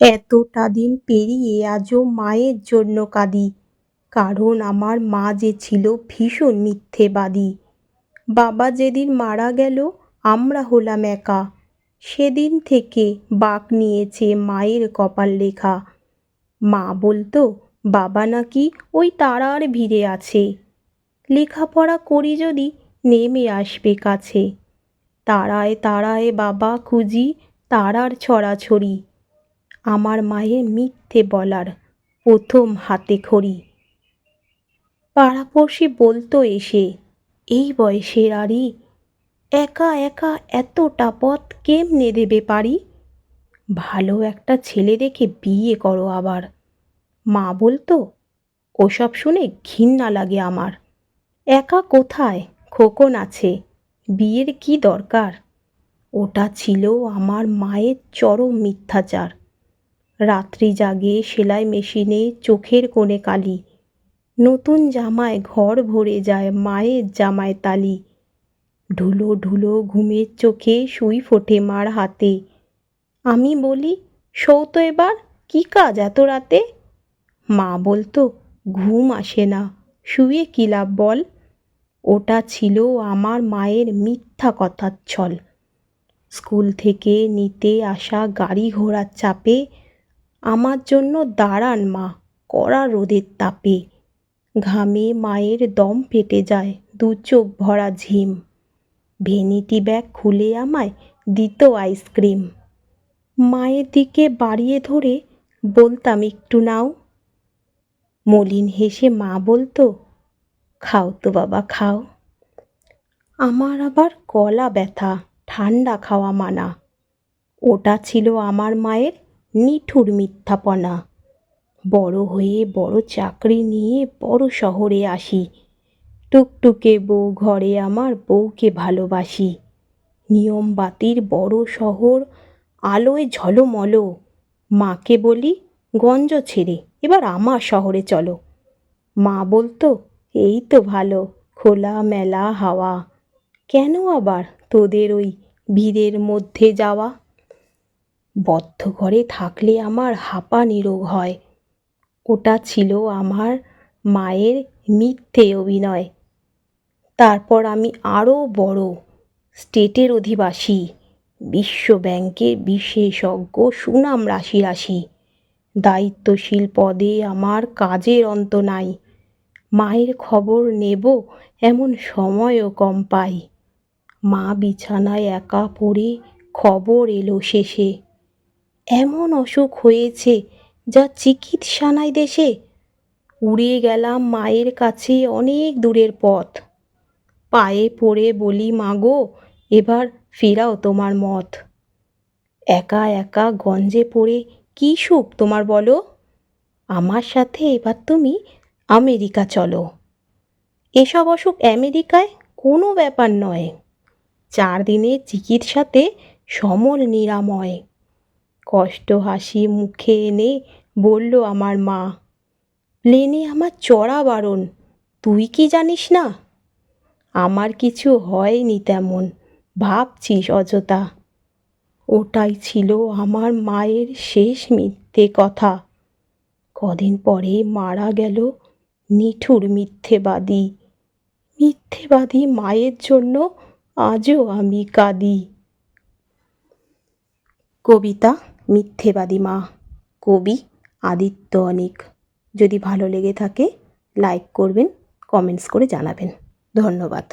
এতটা দিন পেরিয়ে আজও মায়ের জন্য কাঁদি। কারণ আমার মা যে ছিল ভীষণ মিথ্যেবাদী। বাবা যেদিন মারা গেল, আমরা হলাম একা। সেদিন থেকে বাঁক নিয়েছে মায়ের কপাল লেখা। মা বলতো, বাবা নাকি ওই তারার ভিড়ে আছে। লেখাপড়া করি যদি নেমে আসবে কাছে। তারায় তারায় বাবা খুঁজি তারার ছড়াছড়ি। আমার মায়ের মিথ্যে বলার প্রথম হাতে খড়ি। পাড়াপড়শি বলতো এসে, এই বয়সের আরি, একা একা এতটা পথ কেমনে দেবে পারি? ভালো একটা ছেলে দেখে বিয়ে করো আবার। মা বলতো, ওসব শুনে ঘিন্না লাগে আমার। একা কোথায়? খোকন আছে, বিয়ের কি দরকার? ওটা ছিল আমার মায়ের চরম মিথ্যাচার। রাত্রি জাগে সেলাই মেশিনে চোখের কোণে কালি। নতুন জামায় ঘর ভরে যায় মায়ের জামায় তালি। ঢুলো ঢুলো ঘুমের চোখে সুই ফোটে মার হাতে। আমি বলি শৌ তো এবার, কী কাজ এত রাতে? মা বলতো, ঘুম আসে না, শুয়ে কী লাভ বল? ওটা ছিল আমার মায়ের মিথ্যা কথার ছল। স্কুল থেকে নিতে আসা গাড়ি ঘোড়ার চাপে আমার জন্য দাঁড়ান মা, কড়া রোদের তাপে। ঘামে মায়ের দম ফেটে যায়, দু চোখ ভরা ঝিম। ভেনিটি ব্যাগ খুলে আমায় দিত আইসক্রিম। মায়ের দিকে বাড়িয়ে ধরে বলতাম, একটু নাও। মলিন হেসে মা বলতো, খাও তো বাবা, খাও। আমার আবার গলা ব্যথা, ঠান্ডা খাওয়া মানা। ওটা ছিল আমার মায়ের নিঠুর মিথ্যাপনা। বড় হয়ে বড় চাকরি নিয়ে বড় শহরে আসি। টুকটুকে বউ ঘরে আমার বউকে ভালোবাসি। নিয়ম বাতির বড় শহর, আলোয় ঝলমলো। মাকে বলি, গঞ্জ ছেড়ে, এবার আমার শহরে চলো। মা বলতো, এই তো ভালো, খোলা মেলা হাওয়া। কেন আবার তোদের ওই ভিড়ের মধ্যে যাওয়া? বদ্ধ ঘরে থাকলে আমার হাঁপানি রোগ হয়। ওটা ছিল আমার মায়ের মিথ্যে অভিনয়। তারপর আমি আরও বড় স্টেটের অধিবাসী, বিশ্ব ব্যাংকের বিশেষজ্ঞ, সুনাম রাশি রাশি। দায়িত্বশীল পদে আমার কাজের অন্ত নাই। মায়ের খবর নেব এমন সময়ও কম পাই। মা বিছানায় একা পড়ে খবর এলো শেষে। এমন অসুখ হয়েছে যা চিকিৎসা নাই দেশে উড়ে গেলাম মায়ের কাছে অনেক দূরের পথ। পায়ে পড়ে বলি মাগো এবার ফেরাও তোমার মত। একা একা গঞ্জে পড়ে কী সুখ তোমার বলো? আমার সাথে এবার তুমি আমেরিকা চলো। এসব অসুখ আমেরিকায় কোনো ব্যাপার নয়। চার দিনের চিকিৎসাতে সমল নিরাময়। কষ্ট হাসি মুখে এনে বলল আমার মা প্লেনে আমার চড়া বারণ, তুই কি জানিস না? আমার কিছু হয়নি তেমন, ভাবছিস অযথা। ওটাই ছিল আমার মায়ের শেষ মিথ্যে কথা। কদিন পরে মারা গেল নিঠুর মিথ্যেবাদী। মিথ্যেবাদী মায়ের জন্য আজও আমি কাঁদি। কবিতা মিথ্যেবাদী মা। কবি আদিত্য অনিক। যদি ভালো লেগে থাকে লাইক করবেন কমেন্টস করে জানাবেন। ধন্যবাদ।